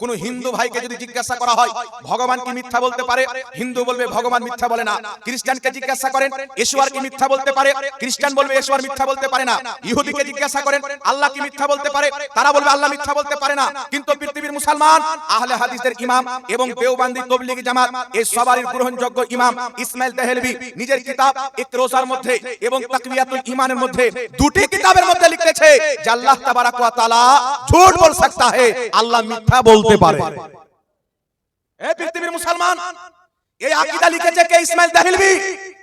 কোন হিন্দু ভাইকে যদি জিজ্ঞাসা করা হয় ভগবান কি মিথ্যা বলতে পারে হিন্দু বলবে ভগবান মিথ্যা বলে না খ্রিস্টানকে জিজ্ঞাসা করেন ঈশ্বর কি মিথ্যা বলতে পারে খ্রিস্টান বলবে ঈশ্বর মিথ্যা বলতে পারে না ইহুদিকে জিজ্ঞাসা করেন আল্লাহ কি মিথ্যা বলতে পারে তারা বলবে আল্লাহ মিথ্যা বলতে পারে না কিন্তু পৃথিবীর মুসলমান আহলে হাদিসের ইমাম এবং দেওবান্দি তবলিগি জামাত এই সবারই গ্রহণযোগ্য ইমাম ইসমাইল তেহলভি নিজের কিতাব ইকরোজার মধ্যে এবং তাকওয়াতুল ঈমানের মধ্যে দুটি কিতাবের মধ্যে লিখেছে যে আল্লাহ তাবারাক ওয়া তাআলা ঝুট বল सकता है আল্লাহ মিথ্যা বলতে বলতে পারে। এই পৃথিবীর মুসলমান এই আকিদা লিখেছে কে? ইসমাইল দাহিলভি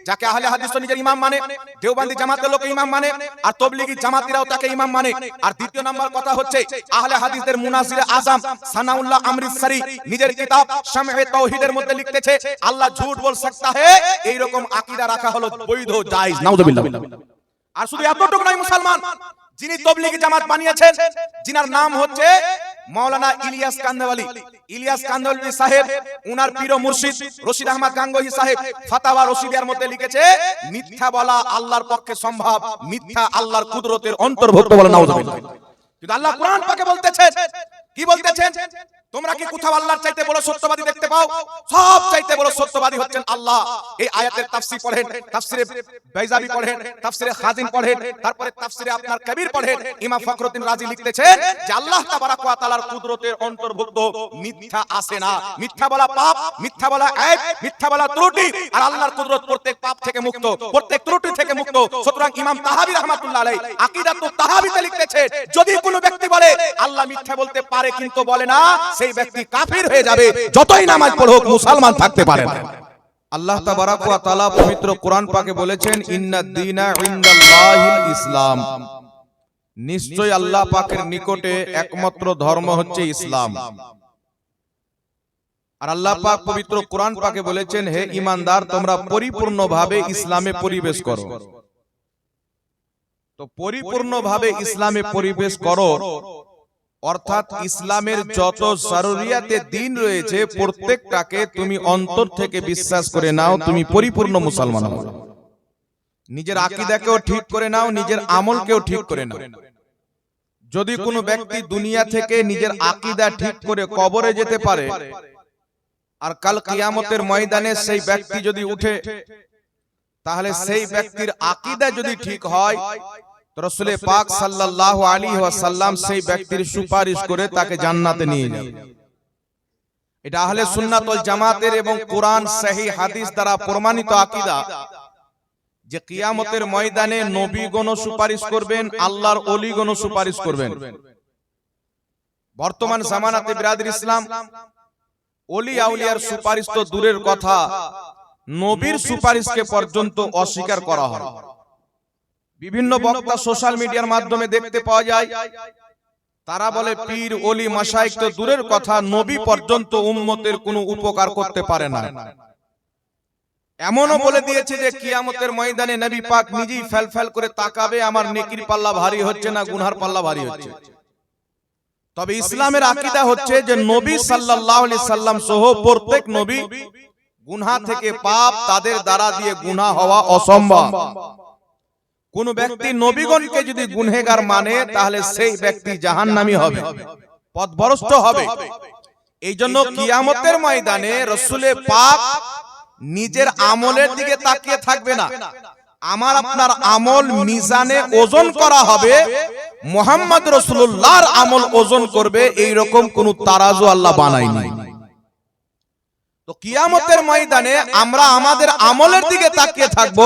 যাকে আহলে হাদিস তো নিজের ইমাম মানে দেওবন্দি জামাতের লোক ইমাম মানে আর তবলিগি জামাতিরাও তাকে ইমাম মানে। আর দ্বিতীয় নাম্বার কথা হচ্ছে আহলে হাদিসদের মুনাজির আজম সানাউল্লাহ আমৃতসারি নিজের কিতাব শামে তাওহীদের মধ্যে লিখতেছে আল্লাহ ঝুট বল সকতা হে এই রকম আকীদা রাখা হলো বৈধ জায়েজ নাউজুবিল্লাহ। আর শুধু এতটুকু নয় মুসলমান যিনি তবলিগি জামাত বানিয়েছেন যিনার নাম হচ্ছে মাওলানা ইলিয়াস কান্দেওয়ালি ইলিয়াস কান্দেওয়ালি সাহেব, উনার পীর মুর্শিদ রশিদ আহমদ গাঙ্গোহী সাহেব, ফাতাওয়া রশিদিয়ার মধ্যে লিখেছে, মিথ্যা বলা আল্লাহর পক্ষে সম্ভব, মিথ্যা আল্লাহর কুদরতের অন্তর্ভুক্ত বলে নাউজুবিল্লাহ। কিন্তু আল্লাহ কোরআন পাকে বলতেছেন, কি বলতেছেন? তোমরা কি কোথাও আল্লাহর চাইতে বড় সত্যবাদী দেখতে পাও? সব চাইতে বড় সত্যবাদী হচ্ছেন আল্লাহ। এই আয়াতের তাফসীর পড়েন তাফসীরে বাইজাবি পড়েন তাফসীরে খাজিন পড়েন তারপরে তাফসীরে আপনার কবির পড়েন। ইমাম ফখরুদ্দিন রাজি লিখতেছেন যে আল্লাহ তাবারাক ওয়া তাআলার কুদরতের অন্তর্ভুক্ত মিথ্যা আসে না। মিথ্যা বলা পাপ মিথ্যা বলা আইব মিথ্যা বলা ত্রুটি। আর আল্লাহর কুদরত প্রত্যেক পাপ থেকে মুক্ত প্রত্যেক ত্রুটি থেকে মুক্ত। সুতরাং ইমাম তাহাবী রাহমাতুল্লাহ আলাইহি আকীদাতু তাহাবীতে লিখতেছে যদি কোনো ব্যক্তি বলে আল্লাহ মিথ্যা বলতে পারে কিন্তু বলে না সেই ব্যক্তি কাফির হয়ে যাবে, যতই নামাজ পড়ুক মুসলমান থাকতে পারে না। আল্লাহ তাবারাক ওয়া তাআলা পবিত্র কোরআন পাকে বলেছেন ইন্নাদ দীনা ইনদাল্লাহিল ইসলাম। নিশ্চয় আল্লাহ পাকের নিকটে একমাত্র ধর্ম হচ্ছে ইসলাম। আর আল্লাহ পাক পবিত্র কোরআন পাকে বলেছেন, হে ঈমানদার তোমরা পরিপূর্ণভাবে ইসলামে পরিবেশ করো। তো পরিপূর্ণভাবে ইসলামে পরিবেশ করো অর্থাৎ ইসলামের যত জরুরিয়াতে দিন রয়েছে প্রত্যেকটাকে তুমি অন্তর থেকে বিশ্বাস করে নাও তুমি পরিপূর্ণ মুসলমান হও। নিজের আকীদাকেও ঠিক করে নাও নিজের আমলকেও ঠিক করে নাও। যদি কোনো ব্যক্তি দুনিয়া থেকে নিজের আকিদা ঠিক করে কবরে যেতে পারে আর কাল কিয়ামতের ময়দানে সেই ব্যক্তি যদি উঠে তাহলে সেই ব্যক্তির আকিদা যদি ঠিক হয় রসুলে পাক সাল্লাল্লাহু আলাইহি ওয়াসাল্লাম সেই ব্যক্তির সুপারিশ করে তাকে জান্নাতে নিয়ে যাবে এটা আহলে সুন্নাত জামাতের এবং কোরআন সহি হাদিস দ্বারা প্রমাণিত আকীদা যে কিয়ামতের ময়দানে নবীগণ সুপারিশ করবেন, আল্লাহর অলিগণ সুপারিশ করবেন। বর্তমান জামানাতে বিরাদর ইসলাম অলি আউলিয়ার সুপারিশ তো দূরের কথা, নবীর সুপারিশকে পর্যন্ত অস্বীকার করা হয়। বিভিন্ন বক্তা সোশ্যাল মিডিয়ার মাধ্যমে দেখতে পাওয়া যায়। তারা বলে পীর অলি মাসাইক তো দূরের কথা নবী পর্যন্ত উম্মতের কোনো উপকার করতে পারে না। এমনও বলে দিয়েছে যে কিয়ামতের ময়দানে নবী পাক নিজেই ফেল করে তাকাবে আমার নেকির পাল্লা ভারী হচ্ছে না গুনহার পাল্লা ভারী হচ্ছে। তবে ইসলামের আকীদা হচ্ছে যে নবী সাল্লাল্লাহু আলাইহি সাল্লাম সহ প্রত্যেক নবী গুনাহ থেকে পাপ তাদের দ্বারা দিয়ে গুনাহ হওয়া অসম্ভব কোন ব্যক্তি নবীগণকে যদি গুনহেগার মানে তাহলে সেই ব্যক্তি জাহান্নামী হবে। পথভ্রষ্ট হবে। এই জন্য কিয়ামতের ময়দানে রসুলে পাক নিজের আমলের দিকে তাকিয়ে থাকবে না। আমার আপনার আমল মিজানে ওজন করা হবে। মোহাম্মদ রসুল্লাহর আমল ওজন করবে। এই রকম কোন তারাজু আল্লাহ বানায়নি তো কিয়ামতের ময়দানে আমরা আমাদের আমলের দিকে তাকিয়ে থাকব।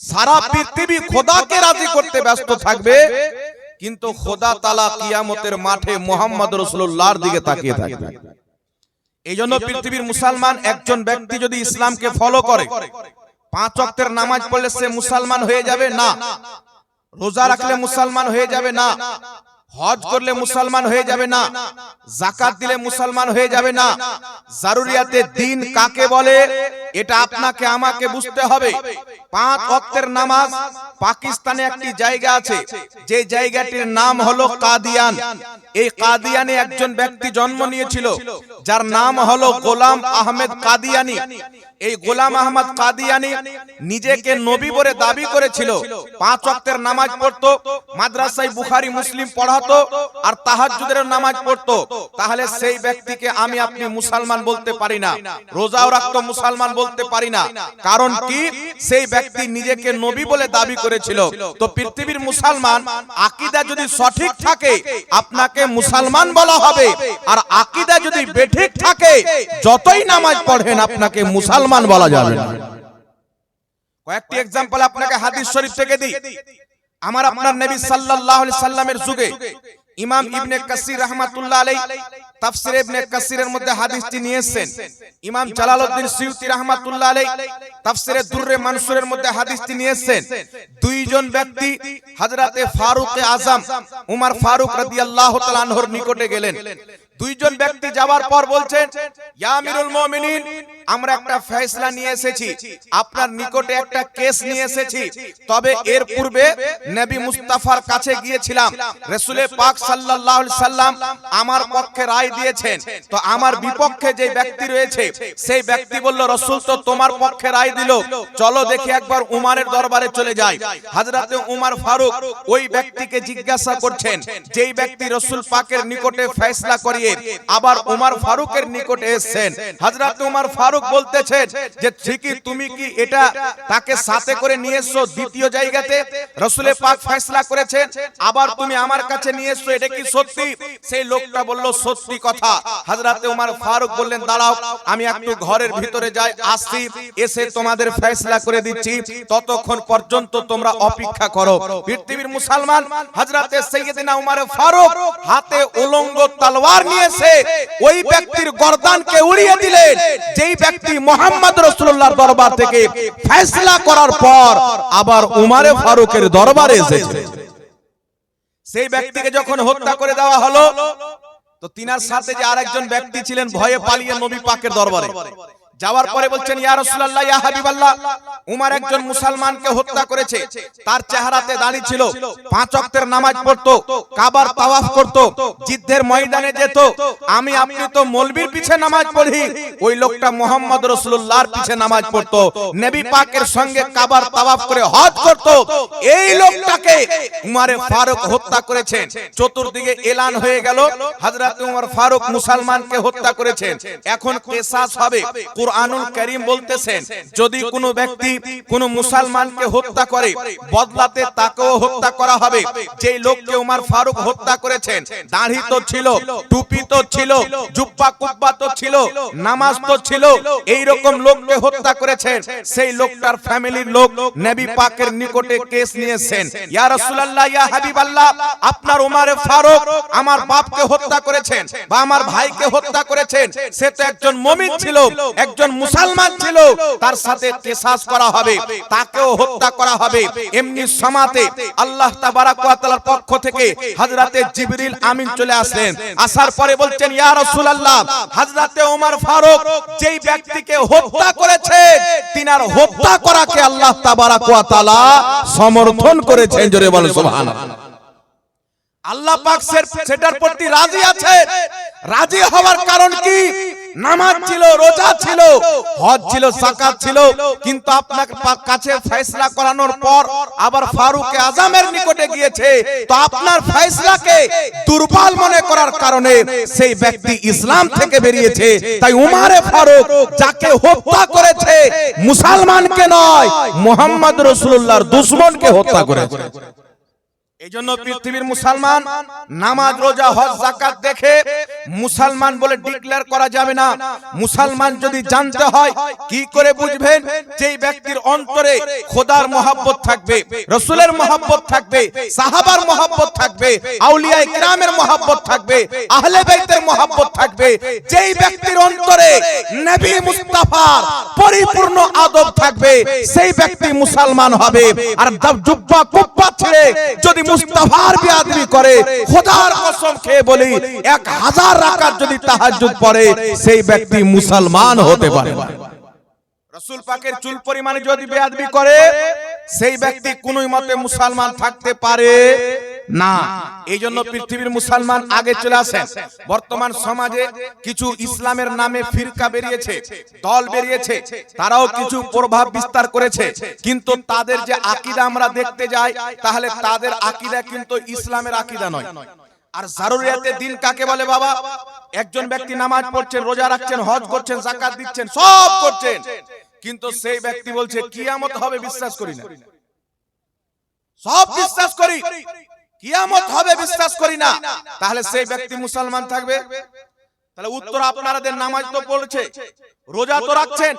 সারা পৃথিবী খোদাকে রাজি করতে ব্যস্ত থাকবে কিন্তু খোদা তালা কিয়ামতের মাঠে মোহাম্মদ রসুল্লাহর দিকে তাকিয়ে থাকবে। এই জন্য পৃথিবীর মুসলমান একজন ব্যক্তি যদি ইসলামকে ফলো করে পাঁচ অক্টের নামাজ পড়লে সে মুসলমান হয়ে যাবে না। রোজা রাখলে মুসলমান হয়ে যাবে না। হজ করলে মুসলমান হয়ে যাবে না। জাকাত দিলে মুসলমান হয়ে যাবে না। জারুরিয়াতে দিন কাকে বলে? এটা আপনাকে আমাকে বুঝতে হবে। পাঁচ অক্তের নামাজ পাকিস্তানে একটি জায়গা আছে। যে জায়গাটির নাম হলো কাদিয়ান। এই কাদিয়ানে একজন ব্যক্তি জন্ম নিয়েছিল। যার নাম হলো গোলাম আহমেদ কাদিয়ানি। এই গোলাম আহমদ কাদিয়ানি নিজেকে নবী বলে দাবি করেছিল। পাঁচ ওয়াক্তের নামাজ পড়তো, মাদ্রাসায় বুখারি, মুসলিম পড়াতো আর তাহাজ্জুদের নামাজ পড়তো। তাহলে সেই ব্যক্তিকে আমি আপনি মুসলমান বলতে পারি না, রোজাও রাখতো মুসলমান বলতে পারি না। কারণ কি? সেই ব্যক্তি নিজেকে নবী বলে দাবি করেছিল। তো পৃথিবীর মুসলমান, আকীদা যদি সঠিক থাকে, আপনাকে মুসলমান বলা হবে। আর আকিদা যদি বেঠিক থাকে, যতই নামাজ পড়েন, আপনাকে মুসলমান বলা যাবে না। কয়েকটি এক্সাম্পল আপনাকে হাদিস শরীফ থেকে দিই। আমার আপনার নবী সাল্লাল্লাহু আলাইহি সাল্লামের যুগে ইমাম ইবনে কাসির রাহমাতুল্লাহ আলাইহি তাফসির ইবনে কাসিরের মধ্যে হাদিসটি নিয়ে এসেছেন ইমাম জালালউদ্দিন সিয়ুতি রাহমাতুল্লাহ আলাইহি তাফসিরে দুররে মানসুরের মধ্যে হাদিসটি নিয়ে এসেছেন দুইজন ব্যক্তি হযরতে ফারুক আজম, উমর ফারুক রাদিয়াল্লাহু তাআলা আনহুর নিকটে গেলেন। দুইজন ব্যক্তি যাওয়ার পর বলছেন, ইয়া আমিরুল মুমিনিন, আমরা একটা ফয়সালা নিয়ে এসেছি। আপনার নিকটে একটা কেস নিয়ে এসেছি। তবে এর পূর্বে নবী মুস্তাফার কাছে গিয়েছিলাম। রাসূলে পাক সাল্লাল্লাহু আলাইহি সাল্লাম আমার পক্ষে রায় দিয়েছেন। তো আমার বিপক্ষে যে ব্যক্তি রয়েছে, সেই ব্যক্তি বলল, রাসূল তো তোমার পক্ষে রায় দিল। চলো দেখি একবার উমারের দরবারে চলে যাই। হযরতে উমার ফারুক ওই ব্যক্তিকে জিজ্ঞাসা করছেন, যেই ব্যক্তি রাসূল পাকের নিকটে ফয়সালা করিয়ে আবার উমার ফারুকের নিকটে এসেছেন। হযরত উমার ফারুক বলতেছেন যে, ঠিকই তুমি কি এটা তাকে সাথে করে নিয়ে এসছো দ্বিতীয় জায়গাতে? রসুলের পাক ফয়সালা করেছেন, আবার তুমি আমার কাছে নিয়ে এসছো, এটা কি সত্যি? সেই লোকটা বলল, সত্যি কথা। হযরতে উমার ফারুক বললেন, দাঁড়াও, আমি একটু ঘরের ভিতরে যাই, আসছি, এসে তোমাদের ফয়সালা করে দিচ্ছি। ততক্ষণ পর্যন্ত তোমরা অপেক্ষা করো। পৃথিবীর মুসলমান, হযরতে সাইয়েদনা উমার ফারুক, হাতে উলঙ্গ তলোয়ার নিয়েছে ওই ব্যক্তির গর্দানকে উড়িয়ে দিলেন। যেই ব্যক্তি মোহাম্মদ রসুল্লাহর দরবার থেকে ফেসলা করার পর আবার উমারে ফারুকের দরবারে এসেছে। সেই ব্যক্তিকে যখন হত্যা করে দেওয়া হলো তো তিনার সাথে যে আরেকজন ব্যক্তি ছিলেন ভয়ে পালিয়ে নবী পাকের দরবারে। যাওয়ার পরে বলছেন ইয়া রাসূলুল্লাহ ইয়া হাবিবাল্লাহ উমার একজন মুসলমানকে হত্যা করেছে। তার চেহারাতে দাড়ি ছিল পাঁচ ওয়াক্তের নামাজ পড়তো কাবার তাওয়াফ করত যুদ্ধের ময়দানে যেত আমি আপনি তো মলবির পিছে নামাজ পড়ি ওই লোকটা মোহাম্মদ রাসূলুল্লাহর পিছে নামাজ পড়তো নবী পাকের সঙ্গে কাবার তাওয়াফ করে হজ করত। এই লোকটাকে উমারে ফারুক হত্যা করেছেন। চতুর্দিকে এলান হয়ে গেল হযরত উমর ফারুক মুসলমানকে হত্যা করেছেন এখন কেসাস হবে কুরআনুল কারীম বলতেছেন, যদি কোনো ব্যক্তি কোনো মুসলমানকে হত্যা করে, বদলাতে তাকেও হত্যা করা হবে। যেই লোককে উমর ফারুক হত্যা করেছেন, দাড়ি তো ছিল, টুপি তো ছিল, জুব্বা কুব্বা তো ছিল, নামাজ তো ছিল এই রকম লোককে হত্যা করেছেন, সেই লোকটার ফ্যামিলির লোক নবী পাকের নিকটে কেস নিয়েছেন। ইয়া রাসূলুল্লাহ, ইয়া হাবিবাল্লাহ, আপনার উমারে ফারুক আমার বাপকে হত্যা করেছেন বা আমার ভাইকে হত্যা করেছেন, সে তো একজন মুমিন ছিল, একজন মুসলমান ছিল, তার সাথে কেসাস করা হবে, তাকেও হত্যা করা হবে। এমনি সমাতে আল্লাহ তাবারাক ওয়া তাআলার পক্ষ থেকে হযরতে জিবরিল আমিন চলে আসলেন। আসার পরে বলছেন, ইয়া রাসূলুল্লাহ, হযরতে ওমর ফারুক যেই ব্যক্তিকে হত্যা করেছে, তিনার হত্যা করাকে আল্লাহ তাবারাক ওয়া তাআলা সমর্থন করেছেন। জোরে বলেন, সুবহানাল্লাহ। আল্লাহ পাক সেটার প্রতি রাজি আছে। রাজি হওয়ার কারণ কি? নামাজ ছিল রোজা ছিল হজ ছিল যাকাত ছিল। কিন্তু আপনার কাছে ফয়সালা করানোর পর আবার ফারুক আজমের নিকটে গিয়েছে। তো আপনার ফয়সালাকে দুর্বল মনে করার কারণে সেই ব্যক্তি ইসলাম থেকে বেরিয়েছে। তাই উমারে ফারুক যাকে হত্যা করেছে মুসলমানকে নয় মোহাম্মদ রসুল্লাহর দুশ্মনকে হত্যা করেছে। এই জন্য পৃথিবীর মুসলমান নামাজ রোজা হজ জাকাত দেখে মুসলমান বলে ডিক্লেয়ার করা যাবে না। মুসলমান যদি জানতে হয় কি করে বুঝবেন? যেই ব্যক্তির অন্তরে খোদার মহাব্বত থাকবে রসুলের মহাব্বত থাকবে সাহাবার মহাব্বত থাকবে আউলিয়া ইকরামের মহাব্বত থাকবে আহলে বাইতের মহাব্বত থাকবে যেই ব্যক্তির অন্তরে নবী মুস্তাফার পরিপূর্ণ আদব থাকবে সেই ব্যক্তি মুসলমান হবে। আর জুব্বা কুব্বা ছেড়ে যদি মুস্তাফার বিয়াদবি করে, খোদার কসম খেয়ে বলি, এক হাজার রাকাত যদি তাহাজ্জুদ পড়ে, সেই ব্যক্তি মুসলমান হতে পারে। রসুল পাকের চুল পরিমাণে যদি বেয়াদবি করে সেই ব্যক্তি কোন মতে মুসলমান থাকতে পারে। না এই জন্য পৃথিবীর মুসলমান আগে চলে আসেন। বর্তমান সমাজে কিছু ইসলামের নামে ফিরকা বেরিয়েছে দল বেরিয়েছে তারাও কিছু প্রভাব বিস্তার করেছে। কিন্তু তাদের যে আকিদা আমরা দেখতে যাই তাহলে তাদের আকিদা কিন্তু ইসলামের আকিদা নয়। আর জারুরিয়াতে দিন কাকে বলে বাবা? একজন ব্যক্তি নামাজ পড়ছেন রোজা রাখছেন হজ করছেন জাকাত দিচ্ছেন সব করছেন কিন্তু সেই ব্যক্তি বলছে কিয়ামত হবে বিশ্বাস করি না। সব বিশ্বাস করি। কিয়ামত হবে বিশ্বাস করি না। তাহলে সেই ব্যক্তি মুসলমান থাকবে। তাহলে উত্তর আপনাদের নামাজ তো পড়ছে রোজা তো রাখছেন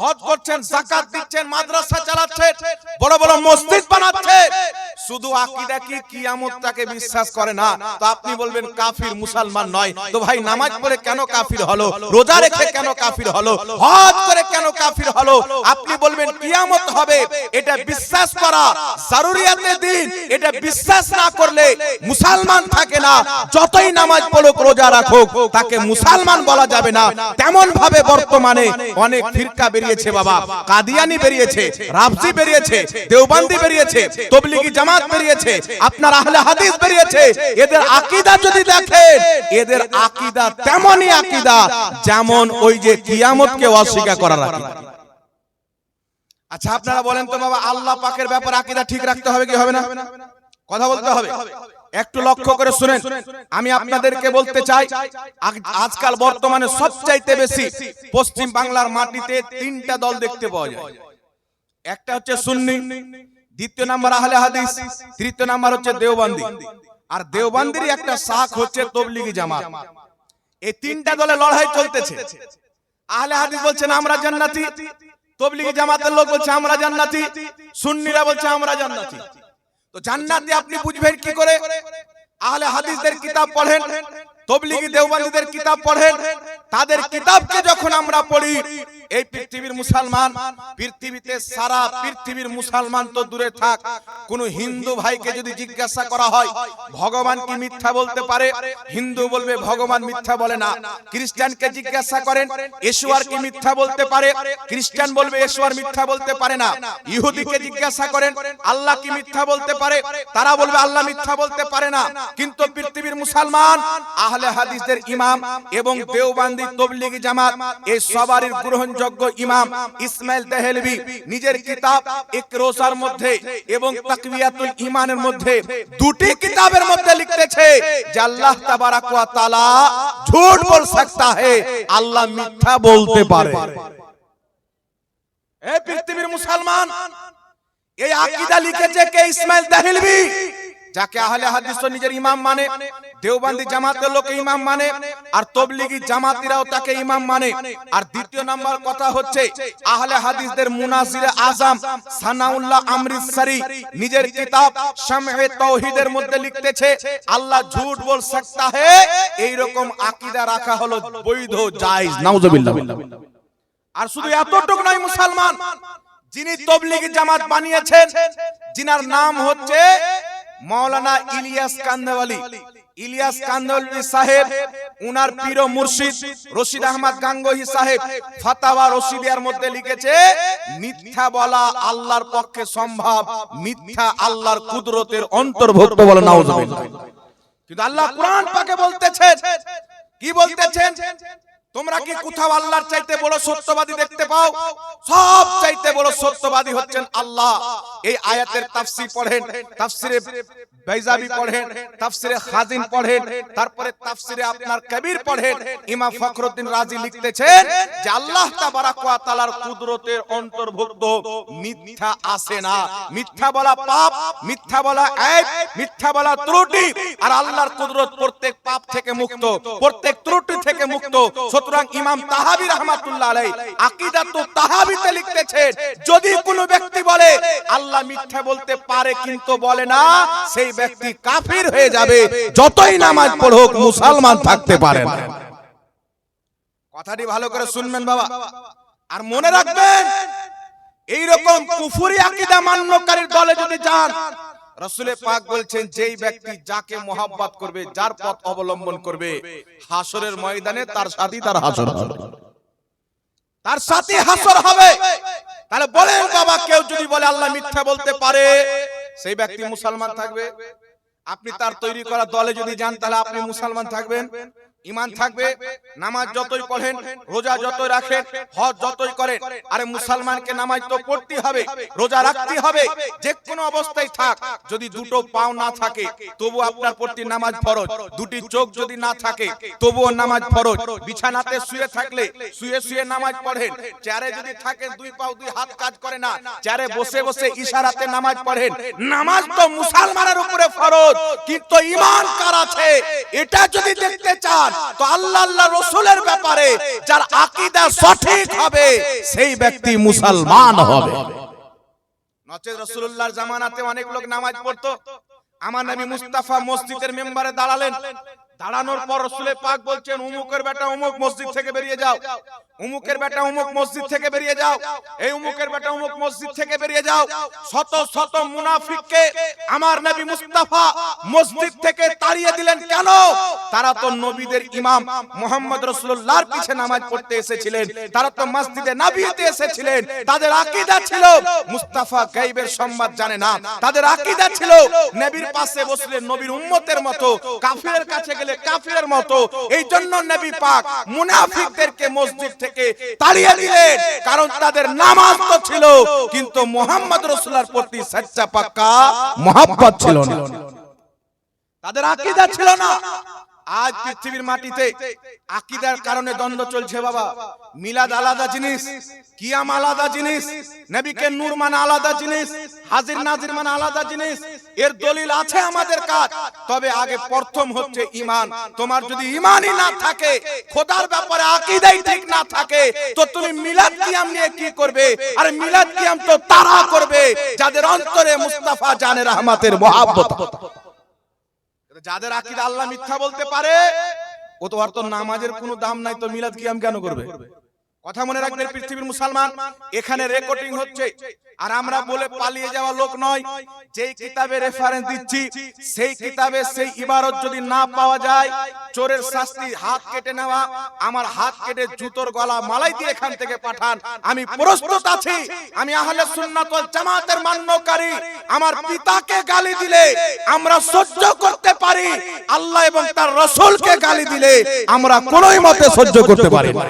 হজ করছেন জাকাত দিচ্ছেন মাদ্রাসা চালাচ্ছেন। বড় বড় মসজিদ বানাচ্ছে। শুধু আকীদা কি কিয়ামতটাকে বিশ্বাস করে না। তো আপনি বলবেন কাফির মুসলমান নয়। তো ভাই নামাজ পড়ে কেন কাফির হলো? রোজা রেখে কেন কাফির হলো? হজ করে কেন কাফির হলো? আপনি বলবেন কিয়ামত হবে। এটা বিশ্বাস করা। জারুরিয়াতে দিন। এটা বিশ্বাস না করলে মুসলমান থাকে না যতই নামাজ পড়ুক রোজা রাখুক তাকে মুসলমান বলা যাবে না। তেমন ভাবে বর্তমানে অনেক ফিরকা বেরিয়েছে বাবা। কাদিয়ানি বেরিয়েছে রাফজি বেরিয়েছে দেওবান্দি বেরিয়েছে তবলিগি জামাত বেরিয়েছে। আপনার আহলে হাদিস বেরিয়েছে। এদের আকীদা যদি দেখেন এদের আকীদা তেমনই আকীদা যেমন ওই যে কিয়ামতকে অস্বীকার করার আকীদা। আচ্ছা আপনারা বলেন তো বাবা আল্লাহ পাকের ব্যাপারে আকীদা ঠিক রাখতে হবে কি হবে না? কথা বলতে হবে। একটু লক্ষ্য করে শুনেন। আমি আপনাদেরকে বলতে চাই আজকাল বর্তমানে সবচাইতে বেশি পশ্চিম বাংলার মাটিতে তিনটা দল দেখতে পাওয়া যায়। একটা হচ্ছে সুন্নি দ্বিতীয় নাম্বার আহলে হাদিস তৃতীয় নাম্বার হচ্ছে দেওবান্দি। আর দেওবান্দির একটা শাখ হচ্ছে তবলিগি জামাত। এই তিনটা দলে লড়াই চলতেছে। আহলে হাদিস বলছেন আমরা জান্নাতি। তবলিগি জামাতের লোক বলছে আমরা জান্নাতি। সুন্নিরা বলছে আমরা জান্নাতি। তো জান্নাতে আপনি বুঝবেন কি করে? আহলে হাদিসদের কিতাব পড়েন তবলিগি দেওবন্দীদের কিতাব পড়েন তাদের কিতাবকে যখন আমরা পড়ি এই পৃথিবীর মুসলমান পৃথিবীতে সারা পৃথিবীর মুসলমান তো দূরে থাক। কোন হিন্দু ভাইকে যদি জিজ্ঞাসা করা হয় ভগবান কি মিথ্যা বলতে পারে? হিন্দু বলবে ভগবান মিথ্যা বলে না। খ্রিস্টানকে জিজ্ঞাসা করেন ঈশ্বর কি মিথ্যা বলতে পারে? খ্রিস্টান বলবে ঈশ্বর মিথ্যা বলতে পারে না। ইহুদিকে জিজ্ঞাসা করেন আল্লাহ কি মিথ্যা বলতে পারে? তারা বলবে আল্লাহ মিথ্যা বলতে পারে না। কিন্তু পৃথিবীর মুসলমান আহলে হাদিসদের ইমাম এবং দেওবান্দি তবলিগি জামাত এই সবারই গ্রহণযোগ্য ইমাম ইসমাইল দেহলভি নিজের কিতাব ইকরোসার মধ্যে এবং তাকবিয়াতুল ইমানের মধ্যে দুটি কিতাবের মধ্যে লিখতেছে যে আল্লাহ তাবারাক ওয়া তাআলা ঝুট বল सकता है আল্লাহ মিথ্যা বলতে পারে এই পৃথিবীর মুসলমান এই আকীদা লিখেছে কে ইসমাইল দেহলভি যাকে আহলে হাদিস নিজের ইমাম মানে দেওবান্দি জামাতের লোকে ইমাম মানে আর তবলিগি জামাতিরাও তাকে ইমাম মানে। আর দ্বিতীয় নাম্বার কথা হচ্ছে, আহলে হাদিসদের মুনাজির আজম সানাউল্লাহ আমৃতসারি নিজের কিতাব শামহে তাওহীদের মধ্যে লিখতেছে, আল্লাহ ঝুট বল সত্তা হে এই রকম আকীদা রাখা হলো বৈধ, জায়েজ, নাউজুবিল্লাহ। আর শুধু এতটুকু নয় মুসলমান, যিনি তবলিগি জামাত বানিয়েছেন, যিনার নাম হচ্ছে মাওলানা ইলিয়াস কান্দাওয়ালি। ইলিয়াস কান্দাওয়ালি সাহেব, উনার পীর মুর্শিদ রশিদ আহমদ গাঙ্গোহী সাহেব ফাতাওয়া রশিদিয়ার মধ্যে লিখেছে, মিথ্যা বলা আল্লাহর পক্ষে সম্ভব, মিথ্যা আল্লাহর কুদরতের অন্তর্ভুক্ত বলে নাউজুবিল্লাহ। কিন্তু আল্লাহ কোরআন পাকে বলতেছেন, কি বলতেছেন? তোমরা কি কোথাও আল্লাহর চাইতে বড় সত্যবাদী দেখতে পাও? সব চাইতে বড় সত্যবাদী হচ্ছেন আল্লাহ। এই আয়াতের তাফসীর পড়েন তাফসিরে বাইজাবি পড়েন তাফসিরে খাজিন পড়েন তারপরে তাফসিরে আপনার কবির পড়েন। ইমাম ফখরুদ্দিন রাজি লিখতেছেন যে আল্লাহ তাবারাক ওয়া তাআলার কুদরতের অন্তর্ভুক্ত মিথ্যা আসে না। মিথ্যা বলা পাপ মিথ্যা বলা আইব মিথ্যা বলা ত্রুটি। আর আল্লাহর কুদরত প্রত্যেক পাপ থেকে মুক্ত প্রত্যেক ত্রুটি থেকে মুক্ত। সুতরাং ইমাম তাহাবি রাহমাতুল্লাহ আকীদাতু তাহাবিতে লিখতেছেন, যদি কোনো ব্যক্তি বলে, আল্লাহ মিথ্যা বলতে পারে কিন্তু বলে না, সেই ব্যক্তি কাফির হয়ে যাবে, যতই নামাজ পড়ুক, মুসলমান থাকতে পারে না। কথাটি ভালো করে শুনবেন বাবা। আর মনে রাখবেন এই রকম কুফুরি আকীদা মান্যকারীর দলে যদি যান রসুলের পাক বলছেন যেই ব্যক্তি যাকে মোহাব্বত করবে যার পথ অবলম্বন করবে হাসরের ময়দানে তার সাথে তার হাসর হবে। তার সাথে হাসর হবে। তাহলে বলেন বাবা কেউ যদি বলে আল্লাহ মিথ্যা বলতে পারে সেই ব্যক্তি মুসলমান থাকবে। আপনি তার তৈরি করা দলে যদি যান তাহলে আপনি মুসলমান থাকবেন। ইমান থাকবে নামাজ যতই পড়েন রোজা যতই রাখেন হজ যতই করেন আরে মুসলমানকে নামাজ তো পড়তে হবে রোজা রাখতে হবে যে কোনো অবস্থায় থাক যদি দুটো পাও না থাকে তবু আপনার প্রতি নামাজ ফরজ দুটি চোখ যদি না থাকে তবুও নামাজ ফরজ বিছানাতে শুয়ে থাকলে শুয়ে শুয়ে নামাজ পড়েন চেয়ারে যদি থাকে দুই পাও দুই হাত কাজ করে না চেয়ারে বসে বসে ইশারাতে নামাজ পড়েন নামাজ তো মুসলমানের উপরে ফরজ কিন্তু ইমান কার আছে এটা যদি দেখতে চান তো আল্লাহ আল্লাহ রসুলের ব্যাপারে যার আকীদা সঠিক হবে, সেই ব্যক্তি মুসলমান হবে। নচেত রসুল্লাহর জামানাতে অনেক লোক নামাজ পড়তো। আমার মুস্তাফা মসজিদের মেম্বারে দাঁড়ালেন। দাঁড়ানোর পর রসুলের পাক বলছেন, উমুকের বেটা মসজিদ থেকে বেরিয়ে যাও। উমুকের বেটা উমুক মসজিদ থেকে বেরিয়ে যাও। এই উমুকের বেটা উমুক মসজিদ থেকে বেরিয়ে যাও। শত শত মুনাফিককে আমার নবী মুস্তাফা মসজিদ থেকে তাড়িয়ে দিলেন কেন? তারা তো নবীদের ইমাম মোহাম্মদ রসুল্লাহর পিছে নামাজ পড়তে এসেছিলেন। তারা তো মসজিদে নাবিয়েতে এসেছিলেন। তাদের আকীদা ছিল মুস্তাফা গাইবের সংবাদ জানে না। তাদের আকীদা ছিল নবীর পাশে বসলে নবীর উম্মতের মতো কাফিরের কাছে গেলে কাফিরের মতো। এই জন্য নবী পাক মুনাফিকদেরকে মসজিদ থেকে তাড়িয়ে দিলেন। কারণ তাদের নামাজ তো ছিল কিন্তু মোহাম্মদ রসুল্লাহর প্রতি সচ্চা পাক্কা মোহাম্মত ছিল না তাদের আকীদা ছিল না। আজ পৃথিবীর মাটিতে আকীদার কারণে দ্বন্দ্ব চলছে বাবা। মিলাদ আলাদা জিনিস, কিয়াম আলাদা জিনিস, নবীকে নূর মানে আলাদা জিনিস, হাজির নাজির মানে আলাদা জিনিস। এর দলিল আছে আমাদের কাজ। তবে আগে প্রথম হচ্ছে ইমান তোমার যদি ইমানই না থাকে, খোদার ব্যাপারে আকীদাই ঠিক না থাকে, তো তুমি মিলাদ কিয়াম নিয়ে কি করবে? আর মিলাদ কিয়াম তো তারা করবে, যাদের অন্তরে মুস্তাফা জানে রহমাতের মহাব্বত। যাদের আকিদা আল্লাহ মিথ্যা বলতে পারে ও তো আর তো নামাজের কোনো দাম নাই তো মিলাদ কিয়াম কেন করবে? কথা মনে রাখবেন পৃথিবীর মুসলমান। এখানে রেকর্ডিং হচ্ছে আর আমরা বলে পালিয়ে যাওয়া লোক নয়। যেই কিতাবে রেফারেন্স দিচ্ছি সেই কিতাবে সেই ইবারত যদি না পাওয়া যায় চোরের শাস্তি হাত কেটে নেওয়া আমার হাত কেটে জুতোর গলা মালাই দিয়ে এখান থেকে পাঠান। আমি প্রস্তুত আছি আমি আহলে সুন্নাত ওয়াল জামাতের মান্যকারী। আমার পিতাকে গালি দিলে আমরা সহ্য করতে পারি। আল্লাহ এবং তার রসুলকে গালি দিলে আমরা কোনোই মতে সহ্য করতে পারি না